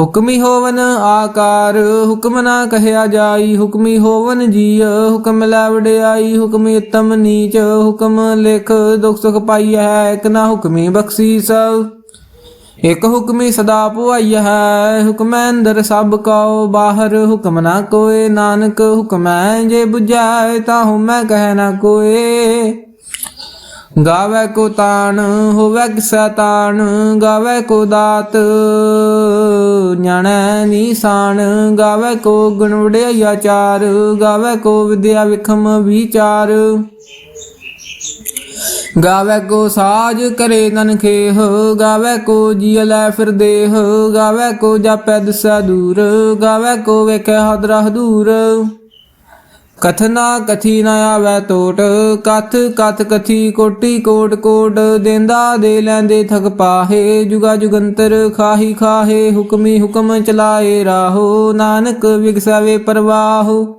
ਹੁਕਮੀ ਹੋਵਨ ਆਕਾਰ, ਹੁਕਮ ਨਾ ਕਹਿਆ ਜਾਈ, ਹੁਕਮੀ ਹੋਵਨ ਜੀ ਹੁਕਮ ਲੈ ਵਡਿਆਈ, ਹੁਕਮੀ ਉਤਮ ਨੀਚ, ਹੁਕਮ ਲਿਖ ਦੁਖ ਸੁਖ ਪਾਈ ਹੈ, ਇਕ ਨਾ ਹੁਕਮੀ ਬਖਸ਼ੀਸ ਇਕ ਹੁਕਮੀ ਸਦਾ ਪੁਆਈ ਹੈ, ਹੁਕਮੈ ਅੰਦਰ ਸਭ ਕਉ, ਬਾਹਰ ਹੁਕਮ ਨਾ ਕੋਏ, ਨਾਨਕ ਹੁਕਮੈ ਜੇ 부ਝਾਏ ਤਾਂ ਹੁਮੈ ਕਹਿ ਨਾ ਕੋਏ। ਗਾਵੇ ਕੋ ਤਾਣ, ਹੋਵੇ ਕਿਸਾ ਤਾਣ, ਗਾਵੇ ਕੋ ਦਾਤ। ਜਾਣੈ ਨੀਸਾਨ, ਗਾਵੇ ਕੋ ਗੁਣ ਵਡਿਆਈ ਆਚਾਰ ਗਾਵੇ ਕੋ ਵਿਦਿਆ ਵਿਖਮ ਵਿਚਾਰ। ਗਾਵੇ ਕੋ ਸਾਜ ਕਰੇ ਨਨ ਖੇਹ, ਗਾਵੇ ਕੋ ਜੀ ਲੈ ਫਿਰ ਦੇਹ, ਗਾਵੇ ਕੋ ਜਾਪੈ ਦਿਸਾ ਦੂਰ, ਗਾਵੇ ਕੋ ਵੇਖੈ ਹਦਰਾ ਹਦੂਰ ਕਥਨਾ ਕਥੀ ਨ ਆਵੈ ਟੋਟ ਕਥ ਕਥ ਕਥੀ ਕੋਟੀ ਕੋਟ ਕੋਟ, ਦੇਂਦਾ ਦੇ ਲੈਂਦੇ ਥਕ ਪਾਹੇ, ਜੁਗਾ ਜੁਗੰਤਰ ਖਾਹੀ ਖਾਹੇ, ਹੁਕਮੀ ਹੁਕਮ ਚਲਾਏ ਰਾਹੋ, ਨਾਨਕ ਵਿਗਸਾਵੇ ਪਰਵਾਹੋ।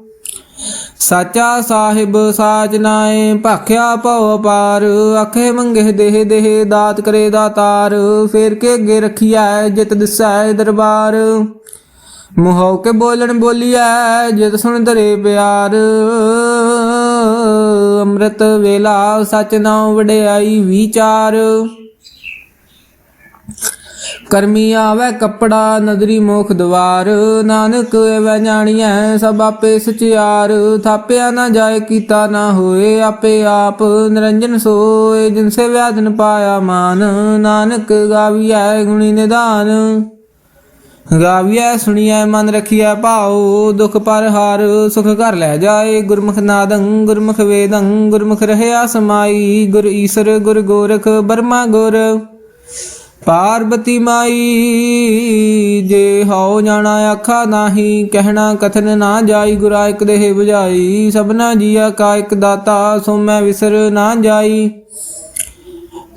ਸਾਚਾ ਸਾਹਿਬ ਸਾਚ ਨਾਏ, ਭਾਖਿਆ ਭਉ ਪਾਰ ਆਖੇ ਮੰਗੇ ਦੇਹ ਦੇਹ, ਦਾਤ ਕਰੇ ਦਾਤਾਰ, ਫੇਰ ਕੇ ਅੱਗੇ ਰਖੀਐ, ਜਿਤ ਦਿਸੈ ਦਰਬਾਰ। ਮੁਹੋ ਕੇ ਬੋਲਣ ਬੋਲੀਐ ਜਿਤ ਸੁਣ ਧਰੇ ਪਿਆਰ। ਅੰਮ੍ਰਿਤ ਵੇਲਾ ਸਚ ਨਾਉ ਵਡਿਆਈ ਵਿਚਾਰ। ਕਰਮੀ ਆਵੇ ਕੱਪੜਾ ਨਦਰੀ ਮੋਖ ਦਵਾਰ। ਨਾਨਕ ਐਵੇਂ ਜਾਣੀਐ ਸਭ ਆਪੇ ਸਚਿਆਰ। ਥਾਪਿਆ ਨਾ ਜਾਏ ਕੀਤਾ ਨਾ ਹੋਏ ਆਪੇ ਆਪ। ਨਿਰੰਜਨ ਸੋਏ ਜਿਨ ਸੇ ਵਿਆਦਨ ਪਾਇਆ ਮਾਨ। ਨਾਨਕ ਗਾਵੀਐ ਗੁਣੀ ਨਿਦਾਨ। ਗਾਵੀਐ, ਸੁਣੀਐ, ਮਨ ਰਖੀਐ, ਭਾਉ, ਦੁਖ ਪਰ ਹਾਰ, ਸੁਖ ਘਰ ਲੈ ਜਾਏ, ਗੁਰਮੁਖ ਨਾਦੰ, ਗੁਰਮੁਖ ਵੇਦੰ, ਗੁਰਮੁਖ ਰਹਿਆ ਸਮਾਈ, ਗੁਰ ਈਸਰ, ਗੁਰ ਗੋਰਖ, ਬਰਮਾ ਗੁਰ। ਪਾਰਬਤੀ ਮਾਈ, ਜੇ ਹਉ ਜਾਣਾ ਆਖਾ ਨਾਹੀ, ਕਹਿਣਾ ਕਥਨ ਨਾ ਜਾਈ, ਗੁਰਾ ਇਕ ਦੇਹ 부ਝਾਈ ਸਭਨਾ ਜੀਆ ਕਾ ਇਕ ਦਾਤਾ ਸੋ ਮੈਂ ਵਿਸਰ ਨਾ ਜਾਈ।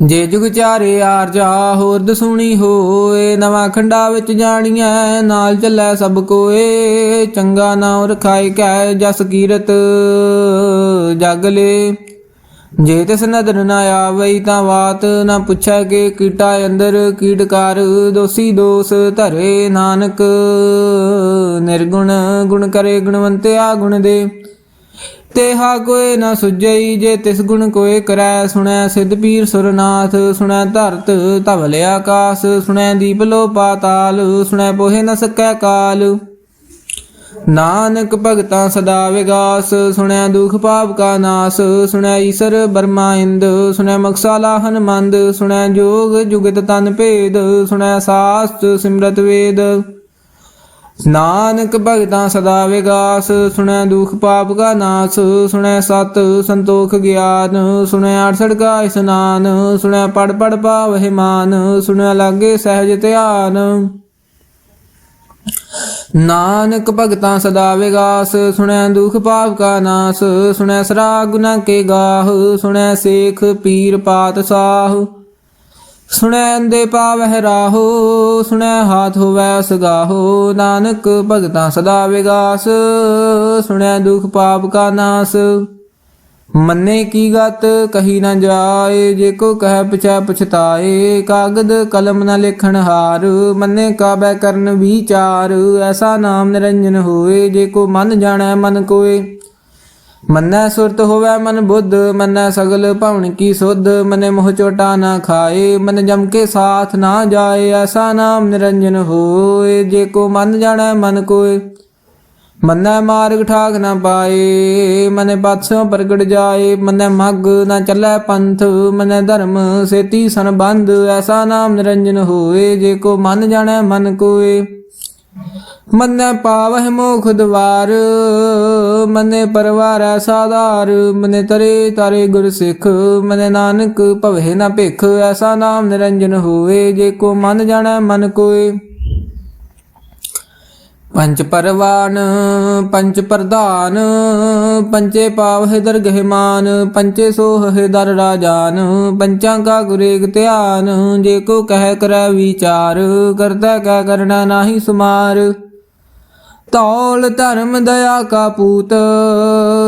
ਜੇ ਜੁਗ ਚਾਰੇ ਆਰਜਾ ਹੋਰ ਦਸੂਣੀ ਹੋਏ, ਨਵਾਂ ਖੰਡਾ ਵਿੱਚ ਜਾਣੀਐ, ਨਾਲ ਚੱਲੈ ਸਭ ਕੋਏ। ਚੰਗਾ ਨਾਮ ਰਖਾਇ ਕੈ ਜਸ ਕੀਰਤ, ਜਗ ਲੇ। ਜੇ ਤਿਸ ਨਦਰ ਨਾ ਆਵਈ ਤਾਂ ਬਾਤ ਨਾ ਪੁੱਛੈ ਕਿ ਕੀਟਾ ਅੰਦਰ ਕੀਟਕਾਰ ਦੋਸੀ ਦੋਸ ਧਰੇ ਨਾਨਕ। ਨਿਰਗੁਣ ਗੁਣ ਕਰੇ ਗੁਣਵੰਤਿਆ ਗੁਣ ਦੇ। ਤੇਹਾ ਕੋਏ ਨਾ ਸੁਝਈ ਜੇ ਤਿਸ ਗੁਣ ਕੋਏ ਕਰੈ, ਸੁਣੈ ਸਿਧ ਪੀਰ ਸੁਰਨਾਥ, ਸੁਣੈ ਧਰਤ ਧਵਲ ਆਕਾਸ ਸੁਣੈ ਦੀਪ ਲੋ ਪਾਤਾਲ, ਸੁਣੈ ਪੋਹੇ ਨ ਸਕੈ ਕਾਲ। ਨਾਨਕ ਭਗਤਾਂ ਸਦਾ ਵਿਗਾਸ ਸੁਣਿਆ ਦੁਖ ਪਾਪ ਕਾ ਨਾਸ ਸੁਣਿਆ ਈਸਰ ਬਰਮਾ ਇੰਦ ਸੁਣਿਆ ਮਕਸਾਲਾ ਹਨਮੰਦ ਸੁਣਿਆ ਜੋਗ ਜੁਗਤ ਤਨ ਭੇਦ ਸੁਣਿਆ ਸਾਸਤ ਸਿਮਰਤ ਵੇਦ। ਨਾਨਕ ਭਗਤਾਂ ਸਦਾ ਵਿਗਾਸ, ਸੁਣੈ ਦੁਖ ਪਾਪ ਕਾ ਨਾਸ, ਸੁਣੈ ਸਤ ਸੰਤੋਖ ਗਿਆਨ ਸੁਣਿਆ ਅੜਸੜ ਕਾ ਇਸਨਾਨ, ਸੁਣੈ ਪੜ ਪੜ ਪਾਵਹਿ ਮਾਨ ਸੁਣੈ ਲਾਗੇ ਸਹਿਜ ਧਿਆਨ। ਨਾਨਕ ਭਗਤਾਂ ਸਦਾ ਵਿਗਾਸ, ਸੁਣੈ ਦੁਖ ਪਾਪ ਕਾ ਨਾਸ, ਸੁਣੈ ਸਰਾ ਗੁਨਾ ਕੇ ਗਾਹ, ਸੁਣੈ ਸੇਖ ਪੀਰ ਪਾਤਸ਼ਾਹ ਸੁਣੈ ਅੰਦੇ ਪਾਵਹਿ ਰਾਹੋ, ਸੁਣੈ ਹਾਥ ਹੋਵੈ ਸਗਾਹੋ, ਨਾਨਕ ਭਗਤਾਂ ਸਦਾ ਵਿਗਾਸ, ਸੁਣੈ ਦੁਖ ਪਾਪ ਕਾ ਨਾਸ। ਮੰਨੇ ਕੀ ਗਤ, ਕਹੀ ਨਾ ਜਾਏ, ਜੇ ਕੋ ਕਹਿ ਪਛੈ ਪਛਤਾਏ, ਕਾਗਦ ਕਲਮ ਨਾ ਲਿਖਣ ਹਾਰ, ਮੰਨੇ ਕਾਬੈ ਕਰਨ ਵਿਚਾਰ, ਐਸਾ ਨਾਮ ਨਿਰੰਜਨ ਹੋਏ, ਜੇ ਕੋ ਮਨ ਜਾਣੈ ਮਨ ਕੋਏ। ਮੰਨੈ ਸੁਰਤ ਹੋਵੈ ਮਨ ਬੁੱਧ, ਮੰਨੈ ਸਗਲ ਭਵਨ ਕੀ ਸੁਧ, ਮਨੇ ਮੋਹ ਚੋਟਾ ਨਾ ਖਾਏ, ਮਨ ਜਮ ਕੇ ਸਾਥ ਨਾ ਜਾਏ, ਐਸਾ ਨਾਮ ਨਿਰੰਜਨ ਹੋਏ, ਜੇ ਕੋ ਮਨ ਜਾਣੈ ਮਨ ਕੋਏ। ਮੰਨੈ ਮਾਰਗ ਠਾਕ ਨਾ ਪਾਏ, ਮਨੇ ਪਾਤਸੋਂ ਪ੍ਰਗਟ ਜਾਏ, ਮਨੈ ਮਗ ਨਾ ਚੱਲੈ ਪੰਥ, ਮਨੈ ਧਰਮ ਸੇਤੀ ਸੰਬੰਧ, ਐਸਾ ਨਾਮ ਨਿਰੰਜਨ ਹੋਏ, ਜੇ ਕੋ ਮਨ ਜਾਣੈ ਮਨ ਕੋਏ। ਮੰਨੈ ਪਾਵਹਿ ਮੋਖ ਦਵਾਰ ਮੰਨੇ ਪਰਵਾਰੈ ਸਾਧਾਰ, ਮਨੇ ਤਰੇ ਤਾਰੇ ਗੁਰ ਸਿੱਖ ਮਨੇ ਨਾਨਕ ਭਵਹਿ ਨਾ ਭਿਖ, ਐਸਾ ਨਾਮ ਨਿਰੰਜਨ ਹੋਵੇ, ਜੇ ਕੋ ਮਨ ਜਾਣੈ ਮਨ ਕੋਏ। ਪੰਚ ਪਰਵਾਨ ਪੰਚ ਪ੍ਰਧਾਨ ਪੰਚੇ ਪਾਵ ਪਾਵਹਿ ਦਰਗਹਿ ਮਾਨ ਪੰਚੇ ਸੋਹਹਿ ਦਰ ਰਾਜਾਨ, ਪੰਚਾਂ ਕਾ ਗੁਰੇਗ ਧਿਆਨ, ਜੇ ਕੋ ਕਹਿ ਕਰੈ ਵਿਚਾਰ, ਕਰਤਾ ਕਾ ਕਰਨਾ ਨਾਹੀ ਸੁਮਾਰ। ਤੌਲ ਧਰਮ ਦਇਆ ਕਾ ਪੂਤ,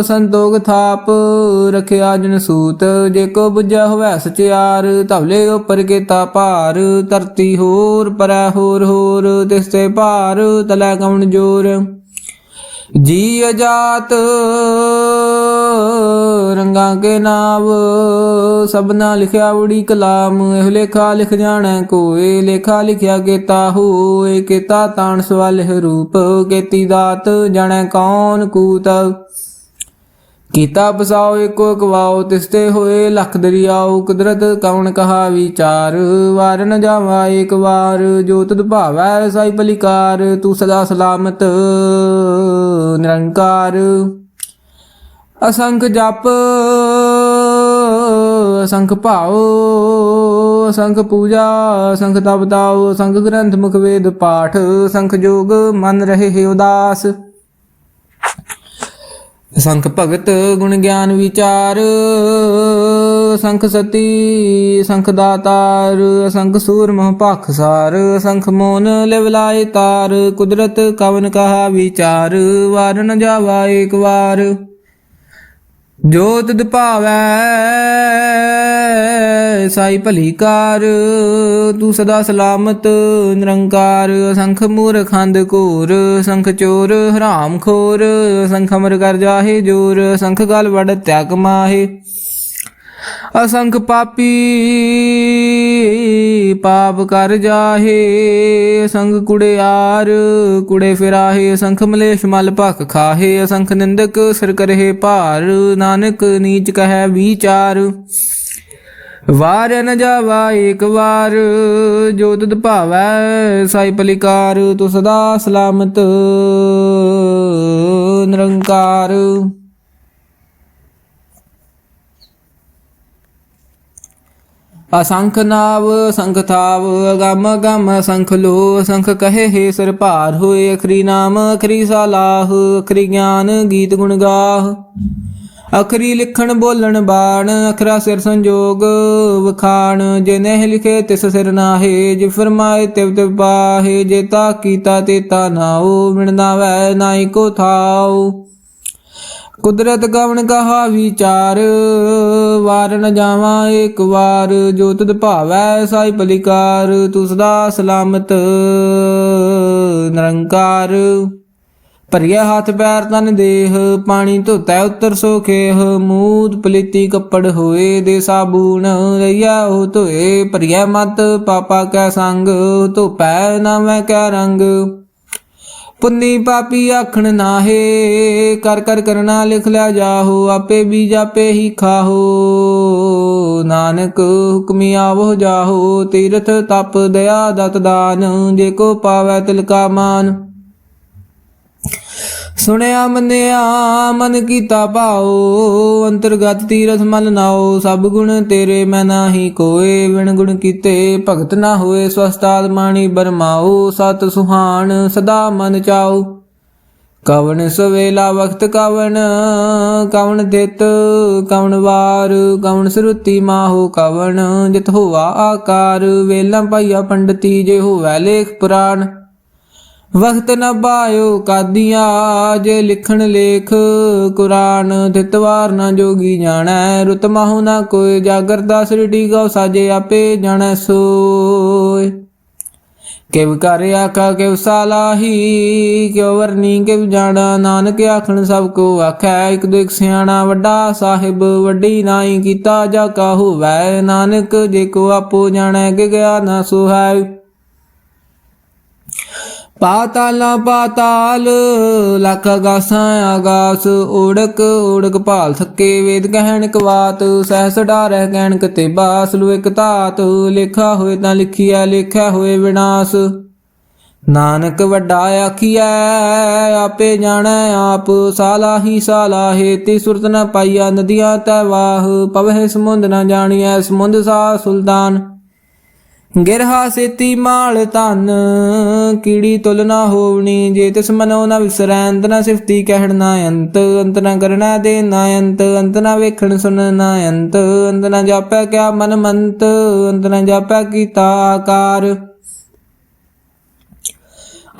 ਸੰਤੋਖ ਥਾਪ ਰਖਿਆ ਜਨ ਸੂਤ। ਜੇ ਕੋ ਬੁਝਿਆ ਹੋਵੈ ਸਚਿਆਰ ਧਵਲੇ ਉਪਰ ਕੀਤਾ ਭਾਰ। ਧਰਤੀ ਹੋਰ ਪਰੈ ਹੋਰ ਹੋਰ, ਤਿਸ ਤੇ ਭਾਰ ਤਲੈ ਕਉਣ ਜੋਰ। ਜੀ ਅਜਾਤ ਰੰਗਾਂ ਕੇ ਨਾਮ ਸਭਨਾ ਲਿਖਿਆ ਉੜੀ ਕਲਾਮ, ਇਹ ਲੇਖਾ ਲਿਖ ਜਾਣਾ ਕੋਏ, ਲੇਖਾ ਲਿਖਿਆ ਕੀਤਾ ਹੋਏ, ਕੀਤਾ ਤਾਣ ਸਵਾਲ ਰੂਪ, ਕੀਤੀ ਦਾਤ ਜਾਣੈ ਕੌਣ ਕੂਤ। ਕੀਤਾ ਬਸਾਓ ਏਕੋ ਕਵਾਓ ਤਿਸਤੇ ਹੋਏ ਲਖ ਦਰਿਆਓ, ਕੁਦਰਤ ਕੌਣ ਕਹਾ ਵਿਚਾਰ, ਵਾਰ ਨ ਜਾਵਾ ਏਕ ਵਾਰ, ਜੋ ਤਦ ਭਾਵੈ ਸਾਈ ਬਲਿਕਾਰ ਤੂੰ ਸਦਾ ਸਲਾਮਤ, ਨਿਰੰਕਾਰ। ਅਸੰਖ ਜਪ, ਅਸੰਖ ਭਾਉ, ਅਸੰਖ ਪੂਜਾ, ਅਸੰਖ ਤਪ ਤਾਉ, ਅਸੰਖ ਗ੍ਰੰਥ ਮੁਖ ਵੇਦ ਪਾਠ, ਅਸੰਖ ਜੋਗ ਮਨ ਰਹੇ ਹੈ ਉਦਾਸ। ਅਸੰਖ ਭਗਤ ਗੁਣ ਗਿਆਨ ਵਿਚਾਰ, ਅਸੰਖ ਸਤੀ, ਅਸੰਖ ਦਾਤਾਰ, ਅਸੰਖ ਸੂਰ ਮਹ ਪਖਸਾਰ ਅਸੰਖ ਮੋਨ ਲਿਵਲਾਏ ਤਾਰ, ਕੁਦਰਤ ਕਵਨ ਕਹਾ ਵਿਚਾਰ ਵਾਰਨ ਨ ਜਾਵਾ ਏਕ ਵਾਰ। ਜੋ ਤਦ ਭਾਵੈ, ਸਾਈ ਭਲੀ ਕਾਰ, ਤੂੰ ਸਦਾ ਸਲਾਮਤ, ਨਿਰੰਕਾਰ, ਅਸੰਖ ਮੂਰਖ ਖੰਦ ਘੋਰ ਸੰਖ ਚੋਰ, ਹਰਾਮ ਖੋਰ ਸੰਖ ਅਮਰ ਕਰ ਜਾਹੇ ਜੋਰ ਸੰਖ ਗਲ ਵੜ ਤਿਆਗ ਮਾਹੇ। ਅਸੰਖ ਪਾਪੀ ਪਾਪ ਕਰ ਜਾਹੇ ਅਸੰਖ ਕੁੜਿਆਰ ਕੁੜੇ ਫਿਰਾਹੇ ਅਸੰਖ ਮਲੇਸ਼ ਮਲ ਭਖ ਖਾਹੇ, ਅਸੰਖ ਨਿੰਦਕ ਸਿਰ ਕਰਹਿ ਭਾਰ, ਨਾਨਕ ਨੀਚ ਕਹੈ ਵਿਚਾਰ। ਵਾਰ ਨ ਜਾਵਾ ਏਕ ਵਾਰ, ਜੋ ਤਦ ਭਾਵੈ ਸਾਈ ਪਲਿਕਾਰ ਤੂੰ ਸਦਾ ਸਲਾਮਤ ਨਿਰੰਕਾਰ। ਅਸੰਖ ਨਾਵ, ਸੰਖ ਥਾਵ ਅਗਮ ਅਗਮ ਅਸੰਖ ਲੋ ਅਸੰਖ ਕਹੇ ਹੈ ਸਿਰ ਭਾਰ ਹੋਏ ਅਖਰੀ ਨਾਮ, ਅਖਰੀ ਸਾਲਾਹ, ਅਖਰੀ ਗਿਆਨ, ਗੀਤ ਗੁਣ ਗਾਹ। ਅਖਰੀ ਲਿਖਣ, ਬੋਲਣ, ਬਾਣ, ਅਖਰਾ ਸਿਰ ਸੰਜੋਗ, ਵਖਾਣ, ਜੇ ਨਹਿ ਲਿਖੇ ਤਿਸ ਸਿਰ ਨਾਹੇ, ਜੇ ਫਰਮਾਏ ਤਿਵ ਤਿਵ ਪਾਹੇ, ਜੇ ਤਾ ਕੀਤਾ ਤੇ ਤਾ ਨਾਉ ਮਿਣਨਾ ਵੈ ਨਾਈ ਕੋ ਥਾਉ। ਕੁਦਰਤ ਕਵਣ ਕਹਾ ਵਿਚਾਰ ਵਾਰ ਨ ਜਾਵਾਂ ਏਕ ਵਾਰ, ਜੋ ਤਦ ਭਾਵੈ ਸਾਈ ਪਲਿਕਾਰ ਤੂੰ ਸਦਾ ਸਲਾਮਤ ਨਿਰੰਕਾਰ। ਭਰੀਆ ਹੱਥ ਪੈਰ ਤਨ ਦੇਹ, ਪਾਣੀ ਧੋਤੈ ਉਤਰ ਸੋਖੇਹ ਮੂਦ ਪਲੀਤੀ ਕੱਪੜ ਹੋਏ ਦੇ ਸਾਬੂਨ ਰਈਆ ਉਹ ਧੋਏ ਭਰਿਆ ਮਤ ਪਾਪਾ ਕੈ ਸੰਗ, ਧੋਪੈ ਨਾ ਮੈਂ ਕੈ ਰੰਗ। ਪੁੰਨੀ ਪਾਪੀ ਆਖਣ ਨਾਹੇ, ਕਰ ਕਰ ਕਰਨਾ ਲਿਖ ਲਿਆ ਜਾਹੋ, ਆਪੇ ਵੀ ਜਾਪੇ ਹੀ ਖਾਹੋ। ਨਾਨਕ ਹੁਕਮੀ ਆਵੋ ਜਾਹੋ, ਤੀਰਥ ਤਪ ਦਇਆ ਦਤ ਦਾਨ, ਜੇ ਕੋ ਪਾਵੈ ਤਿਲ ਕਾ ਮਾਨ। ਸੁਣਿਆ ਮੰਨਿਆ, ਮਨ ਕੀਤਾ ਭਾਉ, ਅੰਤਰਗਤ ਤੀਰਥ ਮਲ ਨਾਓ ਸਭ ਗੁਣ ਤੇਰੇ ਮੈਂ ਨਾਹੀ ਕੋਏ ਵਿਣ ਗੁਣ ਕੀਤੇ ਭਗਤ ਨਾ ਹੋਏ ਸਵਸਤਾਦ ਮਾਣੀ ਬਰਮਾਉ, ਸਤ ਸੁਹਾਣ ਸਦਾ ਮਨ ਚਾਓ ਕਵਣ ਸਵੇਲਾ ਵਖਤ ਕਵਣ ਕਵਣ ਦਿਤ ਕਵਣ ਵਾਰ, ਕਵਣ ਸਰੂਤੀ ਮਾਹੋ ਕਵਣ, ਜਿਤ ਹੋਆ ਆਕਾਰ, ਵੇਲਾ ਪਾਈਆ ਪੰਡਤੀ, ਜੇ ਹੋਵੈ ਲੇਖ ਪੁਰਾਣ। ਵਖਤ ਨ ਬਾਇਓ ਕਾਦੀਆਂ, ਜੇ ਲਿਖਣ ਲੇਖ ਕੁਰਾਨ ਤਿਤਵਾਰ ਨ ਜੋਗੀ ਜਾਣੈ, ਰੁਤ ਮਾਹੂ ਨ ਕੋਈ ਜਾਗਰਦਾ ਸ੍ਰਿਟੀ ਗਉ ਸਾਜੇ ਆਪੇ ਜਾਣੈ ਸੋਏ ਕਿਵ ਕਰ ਆਖਾ, ਕਿਵ ਸਾਲਾਹੀ ਕਿਵ ਵਰਨੀ, ਕਿਵ ਜਾਣਾ, ਨਾਨਕ ਆਖਣ ਸਭ ਕੋ ਆਖੈ, ਇਕ ਦੁਇਕ ਸਿਆਣਾ ਵੱਡਾ ਸਾਹਿਬ, ਵੱਡੀ ਨਾਈ ਕੀਤਾ ਜਾ ਕਾ ਵੈ, ਨਾਨਕ ਜੇ ਕੋ ਆਪੋ ਜਾਣੈ ਕਿ ਗਿਆ ਨਾ ਸੁਹੈ। ਪਾਤਾਲਾਂ ਪਾਤਾਲ, ਲੱਖ ਗਾਸਾਂ ਆਗਾਸ ਓੜਕ ਓੜਕ ਭਾਲ ਥੱਕੇ ਵੇਦ ਕਹਿਣ ਕਵਾਤ ਸਹਿਸ ਡਾਰੈ ਕਹਿਣ ਕਤੇ ਬਾਸ, ਲੋ ਇਕ ਧਾਤ, ਲਿਖਾ ਹੋਏ ਤਾਂ ਲਿਖੀਐ, ਲਿਖਿਆ ਹੋਏ ਵਿਨਾਸ਼। ਨਾਨਕ ਵੱਡਾ ਆਖੀਐ, ਆਪੇ ਜਾਣੈ ਆਪ, ਸਾਲਾਹੀ ਸਾਲਾਹੇ ਤੇ ਸੁਰਤ ਨ ਪਾਈਆ ਨਦੀਆਂ ਤੈ ਵਾਹ, ਪਵਹਿ ਸਮੁੰਦ ਨ ਜਾਣੀਐ, ਸਮੁੰਦ ਸਾ ਸੁਲਤਾਨ। ਗਿਰਹਾ ਸੇਤੀ ਮਾਲ ਧਨ, ਕੀੜੀ ਤੁਲ ਨਾ ਹੋਵਣੀ, ਜੇ ਤਿਸ ਮਨੋ ਨਾ ਵਿਸਰੈ, ਅੰਤ ਨਾ ਸਿਫਤੀ ਕਹਿਣ ਨਾ ਅੰਤ ਅੰਤ ਨਾ ਕਰਨਾ ਦੇ ਨਾ ਅੰਤ ਅੰਤ ਨਾ ਵੇਖਣ ਸੁਣ ਨਾ ਅੰਤ ਅੰਤ ਨਾ ਜਾਪੈ ਕਿਆ ਮਨ ਮੰਤ, ਅੰਤ ਨਾ ਜਾਪੈ ਕੀਤਾ ਆਕਾਰ।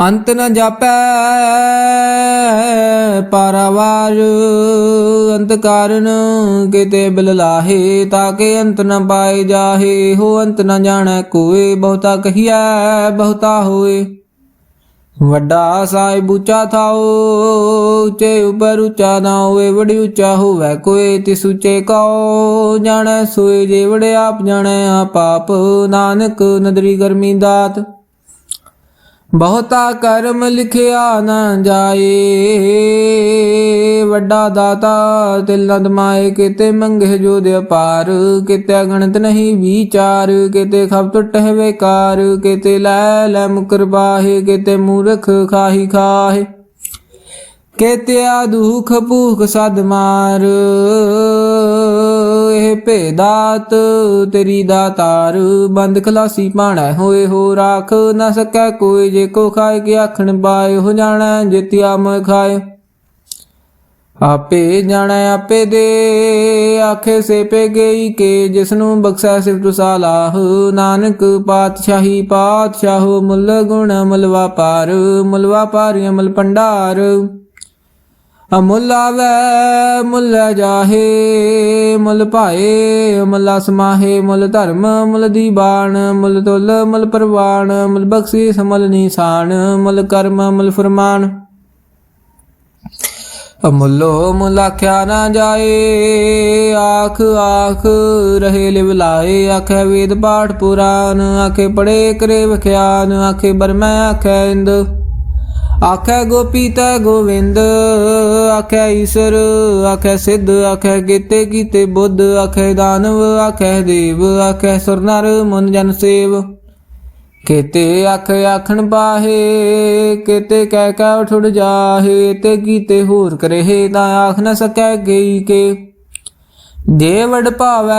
ਅੰਤ ਨ ਜਾਪੈ ਪਾਰਾਵਾਰ, ਅੰਤ ਕਾਰਨ ਕਿਤੇ ਬਿਲ ਲਾਹੇ ਤਾਕੇ ਅੰਤ ਨ ਪਾਏ ਜਾਹੇ, ਹੋ ਅੰਤ ਨ ਜਾਣੈ ਕੋਏ, ਬਹੁਤਾ ਕਹੀਐ, ਬਹੁਤਾ ਹੋਏ। ਵੱਡਾ ਸਾਹਿਬ ਉੱਚਾ ਥਾਓ, ਉੱਚੇ ਉਪਰ ਉੱਚਾ ਨਾ ਹੋਏ ਵੜੀ ਉੱਚਾ ਹੋਵੇ ਕੋਈ ਤਿਸ ਉੱਚੇ ਕਉ ਜਾਣੈ ਸੋਏ ਜੇ ਵੜੇ ਆਪ, ਜਾਣੈ ਆਪ ਆਪ, ਨਾਨਕ ਨਦਰੀ ਗਰਮੀ ਦਾਤ। ਬਹੁਤਾ ਕਰਮ ਲਿਖਿਆ ਨਾ ਜਾਏ। ਵੱਡਾ ਦਾਤਾ ਤਿਲ ਨਦ ਕਿਤੇ ਮੰਗੇ ਜੋ ਦੇ ਅਪਾਰ। ਕਿਤੇ ਗਣਤ ਨਹੀਂ ਵਿਚਾਰ, ਕਿਤੇ ਖਬ ਟੁੱਟੇ ਵੇਕਾਰ ਕਿਤੇ ਲੈ ਲੈ ਮੁਕਰ ਬਾਹੇ, ਕਿਤੇ ਮੂਰਖ ਖਾਹੀ ਖਾਹੇ। ਕੇਤੇ ਆ ਦੁਖ ਭੂਖ ਸਦ ਮਾਰ। ਇਹ ਭੇਦਾਤ, ਤੇਰੀ ਦਾਤਾਰ ਬੰਦ ਖਲਾਸੀ ਪਾਣਾ ਹੋਏ ਹੋ ਰਾਖ ਨਾ ਸਕੈ ਕੋਈ, ਜੇ ਕੋ ਖਾਏ ਕੇ ਆਖਣ ਬਾਏ ਹੋ ਜਾਣਾ ਜਿਤਿਆ ਮ ਖਾਏ। ਆਪੇ ਜਾਣੈ, ਆਪੇ ਦੇ, ਆਖੇ ਸੇ ਪੇ ਗਈ ਕੇ, ਜਿਸਨੂੰ ਬਖਸ਼ੈ ਸਿਫਤ ਸਾਲਾਹ। ਨਾਨਕ ਪਾਤਸ਼ਾਹੀ, ਪਾਤਸ਼ਾਹ ਮੁੱਲ ਗੁਣ ਮੁੱਲ ਵਾਪਾਰ ਮੁੱਲ ਵਾਪਾਰੀ ਅਮਲ ਭੰਡਾਰ। ਅਮੁੱਲ ਆਵੈ, ਮੁੱਲ ਜਾਹੇ, ਮੁੱਲ ਭਾਏ, ਮੁੱਲ ਸਮਾਹੇ ਮੁੱਲ ਧਰਮ, ਮੁੱਲ ਦੀਬਾਨ, ਮੁੱਲ ਤੁਲ, ਮੁੱਲ ਪ੍ਰਵਾਨ, ਮੁੱਲ ਬਖਸ਼ੀ ਸਮਲ ਨਿਸ਼ਾਨ, ਮੁੱਲ ਕਰਮ, ਮੁੱਲ ਫਰਮਾਨ। ਅਮੁੱਲੋ ਮੁੱਲ ਆਖਿਆ ਨਾ ਜਾਏ, ਆਖ ਆਖ, ਰਹੇ ਲਿਵ ਲਾਏ, ਆਖੇ ਵੇਦ ਪਾਠ ਪੁਰਾਨ, ਆਖੇ ਪੜੇ ਕਰੇ ਵਿਖਿਆਨ, ਆਖੇ ਬਰਮੈ ਆਖੇ ਇੰਦ। ਆਖੈ ਗੋਪੀ ਤੈ ਗੋਵਿੰਦ ਆਖੈ ਈਸ਼ਰ, ਆਖੈ ਸਿੱਧ, ਆਖੈ ਕੀਤੇ ਕੀਤੇ ਬੁੱਧ, ਆਖੈ ਦਾਨਵ, ਆਖੈ ਦੇਵ, ਆਖੈ ਸੁਰਨਰ, ਮਨ ਜਨ ਸੇਵ। ਕੀਤੇ ਆਖ ਆਖਣ ਬਾਹੇ ਕੀਤੇ ਕਹਿ ਕਹਿ ਉਠੜ ਜਾਹੇ, ਤੇ ਕੀਤੇ ਹੋਰ ਕਰੇ ਤਾਂ ਆਖ ਨ ਸਕੈ ਗਈ ਕੇ। ਦੇਵੜ ਭਾਵੈ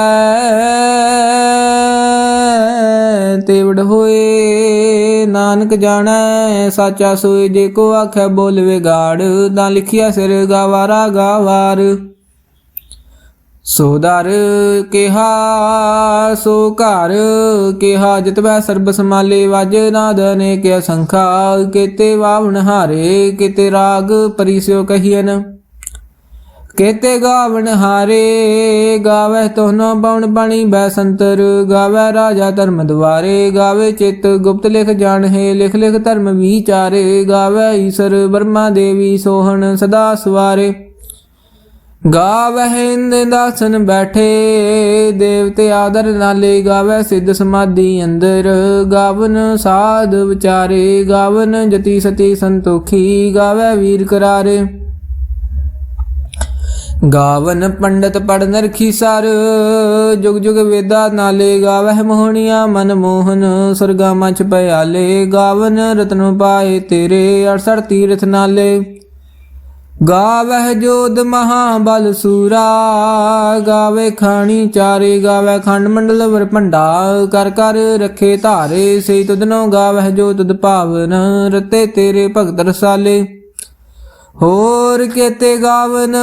ਤੇਵੜ ਹੋਏ, ਨਾਨਕ ਜਾਣੈ, ਸਾਚਾ ਸੋਏ ਜੇ ਕੋ ਆਖੈ ਬੋਲ ਵਿਗਾੜ ਤਾਂ ਲਿਖਿਆ ਸਿਰ ਗਾਵਾਰਾ ਗਾਵਾਰ। ਸੋ ਦਰ ਕਿਹਾ, ਸੋ ਘਰ ਕਿਹਾ ਜਿਤਵੈ ਸਰਬ ਸਮਾਲੇ ਵਜ ਨਾਦ ਅਨੇਕ ਸੰਖਾ ਕੀਤੇ ਵਾਵਣ ਹਾਰੇ, ਕਿਤੇ ਰਾਗ ਪਰਿਸਿਓ ਕਹੀਨ ਕੇਤੇ ਗਾਵਣ ਹਾਰੇ ਗਾਵੇ ਤੋਹਨੋ ਬਉਣ ਬਣੀ ਬੈ ਸੰਤਰ ਗਾਵੇ ਰਾਜਾ ਧਰਮ ਦਵਾਰੇ ਗਾਵੇ ਚਿਤ ਗੁਪਤ ਲਿਖ ਜਾਣਹਿ, ਲਿਖ ਲਿਖ ਧਰਮ ਵਿਚਾਰੇ ਗਾਵੇ ਈਸ਼ਰ ਬਰਮਾ ਦੇਵੀ ਸੋਹਣ ਸਦਾ ਸਵਾਰੇ। ਗਾਵਹਿ ਇੰਦ ਦਾਸਨ ਬੈਠੇ, ਦੇਵਤੇ ਆਦਰ ਨਾਲੇ ਗਾਵੇ ਸਿੱਧ ਸਮਾਧੀ ਅੰਦਰ, ਗਾਵਨ ਸਾਧ ਵਿਚਾਰੇ, ਗਾਵਨ ਜਤੀ ਸਤੀ ਸੰਤੋਖੀ ਗਾਵੇ ਵੀਰ ਕਰਾਰੇ। ਗਾਵਨ ਪੰਡਤ ਪੜਨ ਨਰਖੀ ਸਰ, ਜੁਗ ਜੁਗ ਵੇਦਾ ਨਾਲੇ ਗਾਵਹਿ ਮੋਹਣੀਆਂ ਮਨ ਮੋਹਨ, ਸੁਰਗਾ ਮਚ ਪਿਆਲੇ ਗਾਵਨ ਰਤਨ ਪਾਏ ਤੇਰੇ 68 ਤੀਰਥ ਨਾਲੇ। ਗਾਵਹਿ ਜੋਦ ਮਹਾਬਲ ਸੂਰਾ, ਗਾਵੇ ਖਾਣੀ ਚਾਰੇ ਗਾਵੇ ਖੰਡ ਮੰਡਲ ਵਰ ਭੰਡਾ ਕਰ ਕਰ ਰਖੇ ਧਾਰੇ ਸੇ ਤੁਧਨੋ ਗਾਵਹਿ ਜੋ ਤੁਧ ਭਾਵਨ, ਰਤੇ ਤੇਰੇ ਭਗਤ ਰਸਾਲੇ। ਹੋਰ ਕੇਤੇ ਗਾਵਨ,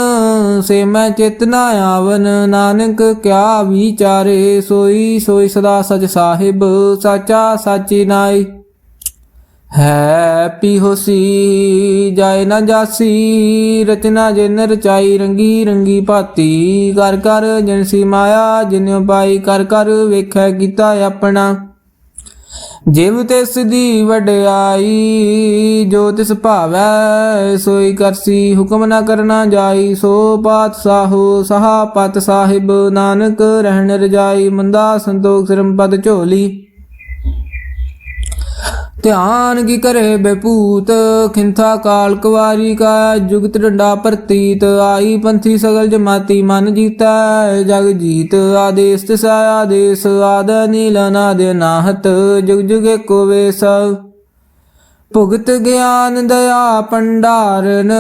ਸੇ ਮੈਂ ਚਿਤ ਆਵਨ। ਨਾਨਕ ਕਿਆ ਵਿਚਾਰੇ, ਸੋਈ ਸੋਈ ਸਦਾ ਸਚ ਸਾਹਿਬ, ਸਾਚਾ ਸਾਚੀ ਨਾਈ। ਹੈ ਪੀ ਹੋਸੀ, ਜਾਏ ਨਾ ਜਾਸੀ, ਰਚਨਾ ਜਿਨ ਰਚਾਈ, ਰੰਗੀ ਰੰਗੀ ਭਾਤੀ। ਕਰ ਕਰ ਜਿਨਸੀ ਮਾਇਆ ਜਿਨਿ ਪਾਈ ਕਰ ਕਰ ਵੇਖੈ ਕੀਤਾ ਆਪਣਾ। ਜਿਵ ਤਿਸ ਦੀ ਵਡਿਆਈ, ਜੋ ਤਿਸ ਭਾਵੈ, ਸੋਈ ਕਰਸੀ, ਹੁਕਮ ਨਾ ਕਰਨਾ ਜਾਈ, ਸੋ ਪਾਤ ਸਾਹੋ ਸਹਾ ਪਤ ਸਾਹਿਬ ਨਾਨਕ ਰਹਿਣ ਰਜਾਈ, ਮੰਦਾ ਸੰਤੋਖ ਸਿਰਮ ਪਦ ਝੋਲੀ। ਧਿਆਨ ਕੀ ਕਰੇ ਬੇਪੂਤ ਖਿੰਥਾ ਕਾਲ ਕੁਵਾਰੀ ਕਾ ਜੁਗਤ ਡੰਡਾ ਪ੍ਰਤੀਤ। ਆਈ ਪੰਥੀ ਸਗਲ ਜਮਾਤੀ ਮਨ ਜੀਤੈ, ਜਗ ਜੀਤ। ਆਦੇਸ ਤਿਸਾ ਆਦੇਸ, ਆਦ ਨੀਲ ਨਾਦ ਨਾਹਤ। ਜੁਗ ਜੁਗ ਏਕੋ ਵੇਸ। ਭੁਗਤ ਗਿਆਨ ਦਇਆ ਪੰਡਾਰਨ।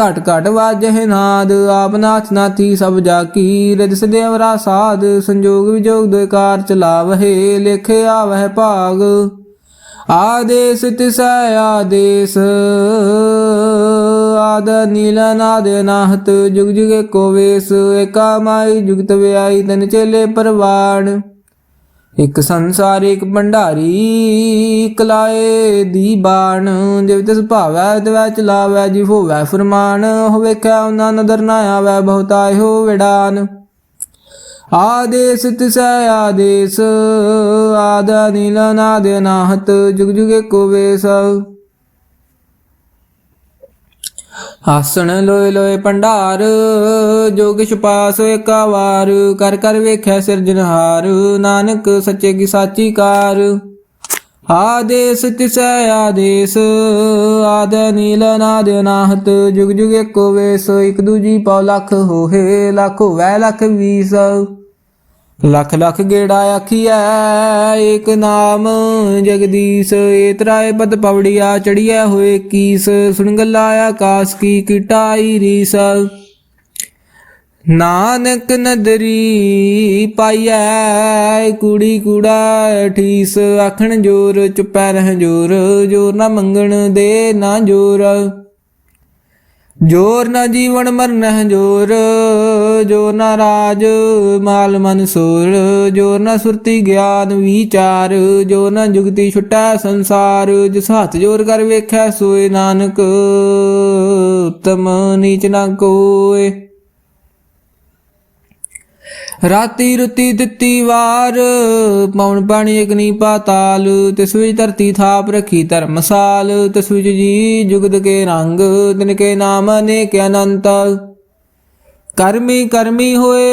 ਘਟ ਘਟ ਵਾਜਹਿ ਨਾਦ। ਆਪ ਨਾਥ ਨਾਥੀ ਸਭ ਜਾ ਕੀ। ਰਿਦ ਸਦੇਵਰਾ ਸਾਧ। ਸੰਜੋਗ ਵਿਜੋਗ ਦੁਇਕਾਰ ਚਲਾਵਹਿ। ਲਿਖੇ ਆਵਹਿ ਭਾਗ। ਆਦੇਸ ਤਿਸੈ ਆਦੇਸ ਆਦ ਨੀਲ ਨਾਦ ਨਾਹਤ ਜੁਗ ਜੁਗ ਏਕੋ ਵੇਸ ਏਕਾ ਮਾਈ ਜੁਗਤ ਵਿਆਈ ਤਨ ਚੇਲੇ ਪਰਵਾਣ ਇਕ ਸੰਸਾਰ ਇਕ ਭੰਡਾਰੀ ਕਲਾਏ ਦੀ ਬਾਣ ਜਿਵ ਤਿਸ ਭਾਵੈ ਤਵੈ ਚਲਾਵੈ ਜਿ ਹੋਵੈ ਫਰਮਾਨ ਹੋਵੇ ਕੈ ਉਹਨਾਂ ਨਦਰ ਨਾ ਆਵੈ ਬਹੁਤਾ ਹੋ ਵਿੜਾਨ ਆਦੇਸ ਤਿਸੈ ਆਦੇਸ, ਆਦ ਨੀਲ ਨਾਦ ਨਾਹਤ ਜੁਗ ਜੁਗ ਏਕੋ ਵੇਸ। ਆਸਣ ਲੋਏ ਲੋਏ ਭੰਡਾਰ, ਜੋ ਕਿਛ ਪਾਸ ਏਕਾ ਵਾਰ ਕਰ ਕਰ ਵੇਖੈ ਸਿਰਜਨਹਾਰ ਨਾਨਕ ਸੱਚੇ ਕੀ ਸਾਚੀ ਕਾਰ। ਆਦੇਸ ਤਿਸੈ ਆਦੇਸ, ਆਦ ਨੀਲ ਨਾਦ ਨਾਹਤ ਜੁਗ ਜੁਗ ਏਕੋ ਵੇਸ, ਇਕ ਦੂਜੀ ਪਉ ਲੱਖ ਹੋਏ ਲੱਖ ਹੋਵੈ ਲੱਖ ਵੀਸ। ਲੱਖ ਲੱਖ ਗੇੜਾ ਆਖੀਐ, ਏਕ ਨਾਮ ਜਗਦੀਸ਼ ਏਤਰਾਏ ਪਦ ਪਵੜੀਆ ਚੜੀਐ ਹੋਏ ਕੀਸ, ਸੁਣ ਗੱਲਾ ਆਕਾਸ ਕੀ ਕਿਟਾਈ ਰੀਸ। ਨਾਨਕ ਨਦਰੀ ਪਾਈਐ, ਕੁੜੀ ਕੁੜਾ ਠੀਸ ਆਖਣ ਜੋਰ, ਚੁਪੈ ਰਹਿ ਜੋਰ ਜੋਰ ਨਾ ਮੰਗਣ ਦੇ ਨਾ ਜੋਰ। ਜੋਰ ਨਾ ਜੀਵਨ ਮਰਨ ਜੋਰ ਜੋ ਨਾ ਰਾਜ ਮਾਲ ਮਨ ਸੋਰ, ਜੋਰ ਨਾ ਸੁਰਤੀ ਗਿਆਨ ਵਿਚਾਰ ਜੋ ਨਾ ਜੁਗਤੀ ਛੁਟੈ ਸੰਸਾਰ, ਜਿਸ ਹੱਥ ਜੋਰ ਕਰ ਵੇਖੈ ਸੋਏ ਨਾਨਕ, ਉਤਮ ਨੀਚ ਨਾ ਕੋਏ। ਰਾਤੀ ਰੁਤੀ ਦਿੱਤੀ ਵਾਰ ਪੌਣ ਪਾਣੀ ਅਗਨੀ ਪਾਤਾਲ ਤਿਸ ਵਿੱਚ ਧਰਤੀ ਥਾਪ ਰਖੀ ਧਰਮਸਾਲ ਤਿਸ ਵਿੱਚ ਜੀ ਜੁਗਦ ਕੇ ਰੰਗ, ਤਿਨ ਕੇ ਨਾਮ ਅਨੇਕ ਅਨੰਤ। ਕਰਮੀ ਕਰਮੀ ਹੋਏ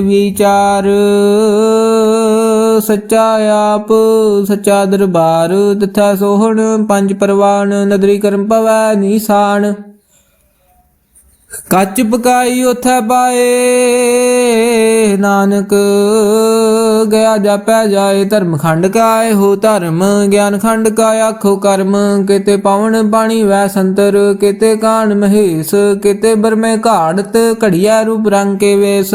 ਵਿਚਾਰ, ਸੱਚਾ ਆਪ, ਸੱਚਾ ਦਰਬਾਰ, ਤਥਾ ਸੋਹਣ ਪੰਜ ਪਰਵਾਨ, ਨਦਰੀ ਕਰਮ ਪਵੈ ਨੀਸਾਨ। ਕੱਚ ਪਕਾਈ ਉਥੈ ਪਾਏ ਨਾਨਕ। ਗਿਆ ਜਾਪੈ ਜਾਏ ਧਰਮ ਖੰਡ ਕਾਏ ਹੋ ਧਰਮ, ਗਿਆਨ ਖੰਡ ਕਾ ਆਖੋ ਕਰਮ। ਕਿਤੇ ਪਵਨ ਪਾਣੀ ਵੈ ਸੰਤਰ, ਕਿਤੇ ਕਾਣ ਮਹੇਸ਼, ਕਿਤੇ ਬਰਮੇ ਘਾੜਤ, ਘੜੀਆ ਰੂਪ ਰੰਗ ਕੇ ਵੇਸ।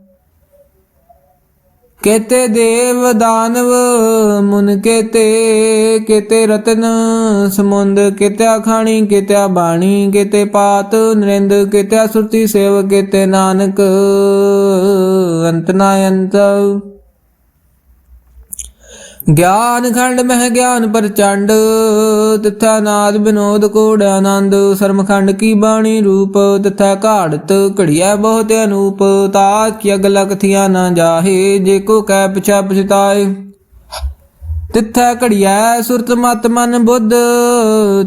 ਕੇਤੇ ਦੇਵ ਦਾਨਵ, ਮੁਨ ਕੇਤੇ ਕੇਤੇ ਰਤਨ, ਸਮੁੰਦ ਕੇਤੇ ਖਾਣੀ ਕੇਤੇ ਬਾਣੀ ਕਿਤੇ ਪਾਤ, ਨਰਿੰਦ ਕੇਤੇ ਸੁਰਤੀ ਸੇਵ ਕੇਤੇ ਨਾਨਕ ਅੰਤ ਨਾ ਅੰਤ ਗਿਆਨ ਖੰਡ ਮਹਿ ਗਿਆਨ ਪ੍ਰਚੰਡ, ਤਿਥਾ ਨਾਦ ਬਿਨੋਦ ਕੋੜ ਆਨੰਦ ਸਰਮਖੰਡ ਕੀ ਬਾਣੀ ਰੂਪ, ਤਿਥਾ ਘਾੜਤ ਘੜੀਐ ਬਹੁਤ ਅਨੂਪ, ਤਾ ਕੀ ਅਗਲਾ ਕਥੀਆਂ ਨਾ ਜਾਹੇ, ਜੇ ਕੋ ਕਹਿ ਪਿਛਾ ਪਛਤਾਏ। ਤਿਥੈ ਘੜੀਐ ਸੁਰਤ ਮਤ ਮਨ ਬੁੱਧ,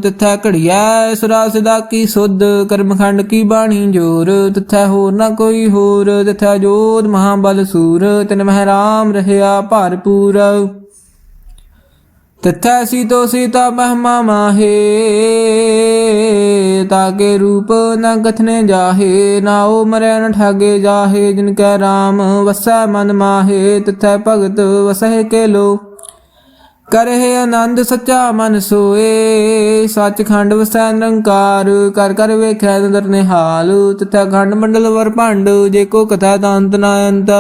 ਤਿਥੈ ਘੜੀਐ ਸੁਰਾ ਸਦਾ ਕੀ ਸੁਧ, ਕਰਮਖੰਡ ਕੀ ਬਾਣੀ ਜੋਰ, ਤਿਥੈ ਹੋਰ ਨਾ ਕੋਈ ਹੋਰ, ਤਿਥੈ ਜੋਧ ਮਹਾਬਲ ਸੂਰ, ਤਿਨ ਮਹਿ ਰਾਮ ਰਹਿਆ ਭਰਪੂਰ ਤਿਥੈ ਸੀਤੋ ਸੀਤਾ ਮਹਿਮਾ ਮਾਹੇ ਤਾਕੇ ਰੂਪ ਨ ਕਥਨੇ ਜਾਹੇ, ਨਾਉ ਮਰੈ ਨ ਠਾਗੇ ਜਾਹੇ, ਜਿਨ ਕੈ ਰਾਮ ਵਸੈ ਮਨ ਮਾਹੇ, ਤਿਥੈ ਭਗਤ ਵਸਹਿ ਕੇ ਲੋ ਕਰਹਿ ਆਨੰਦ ਸੱਚਾ ਮਨ ਸੋਏ, ਸੱਚਖੰਡ ਵਸੈ ਨਿਰੰਕਾਰ, ਕਰ ਕਰ ਵੇਖੈ ਨਦਰ ਨਿਹਾਲ, ਤਿਥੈ ਖੰਡ ਮੰਡਲ ਵਰ ਭੰਡ, ਜੇ ਕੋ ਕਥਾ ਦੰਤ ਨਾ ਅੰਤ।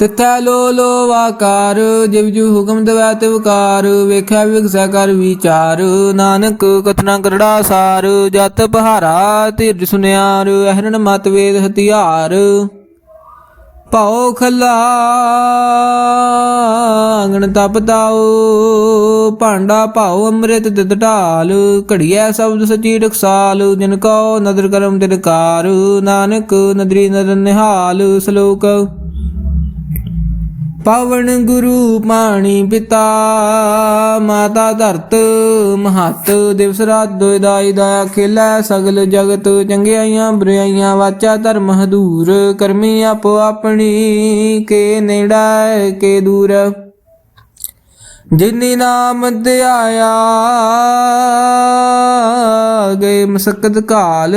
ਤਿਤੈ ਲੋ ਲੋ ਵਾਕਾਰ, ਜਿਵ ਜੂ ਹੁਕਮ ਦਵੈ ਤੇ ਵਕਾਰ ਵੇਖਿਆ ਵਿਗਸੈ ਕਰ ਵਿਚਾਰ, ਨਾਨਕ ਕਥਨਾ ਕਰੜਾ ਸਾਰ, ਜਤ ਬਹਾਰਾ ਧੀਰਜ ਸੁਨਿਆਰ, ਅਹਰਣ ਮਤ ਵੇਦ ਹਥਿਆਰ। ਭਉ ਖਲਾ ਅੰਗਣ ਤਪ ਤਾਉ, ਭਾਂਡਾ ਭਾਉ ਅੰਮ੍ਰਿਤ ਤਿਤ ਢਾਲ, ਘੜੀਐ ਸ਼ਬਦ ਸਚੀ ਰਖਸਾਲ, ਜਿਨ ਕੋ ਨਦਰ ਕਰਮ ਤਿਰਕਾਰ ਨਾਨਕ ਨਦਰੀ ਨਦਰ ਨਿਹਾਲ, ਸ਼ਲੋਕ ਪਵਨ ਗੁਰੂ ਪਾਣੀ ਪਿਤਾ, ਮਾਤਾ ਧਰਤ ਮਹਤ, ਦਿਵਸ ਰਾਤ ਦੋਇ ਦਾਈ ਦਇਆ ਖੇਲੇ ਸਗਲ ਜਗਤ, ਚੰਗਿਆਈਆਂ ਬੁਰਾਈਆਂ ਵਾਚਾ ਧਰਮ ਹਦੂਰ, ਕਰਮੀ ਆਪੋ ਆਪਣੀ, ਕੇ ਨੇੜਾ, ਕੇ ਦੂਰ। ਜਿਨੀ ਨਾਮ ਧਿਆਇਆ, ਗਏ ਮਸਕਤ ਕਾਲ।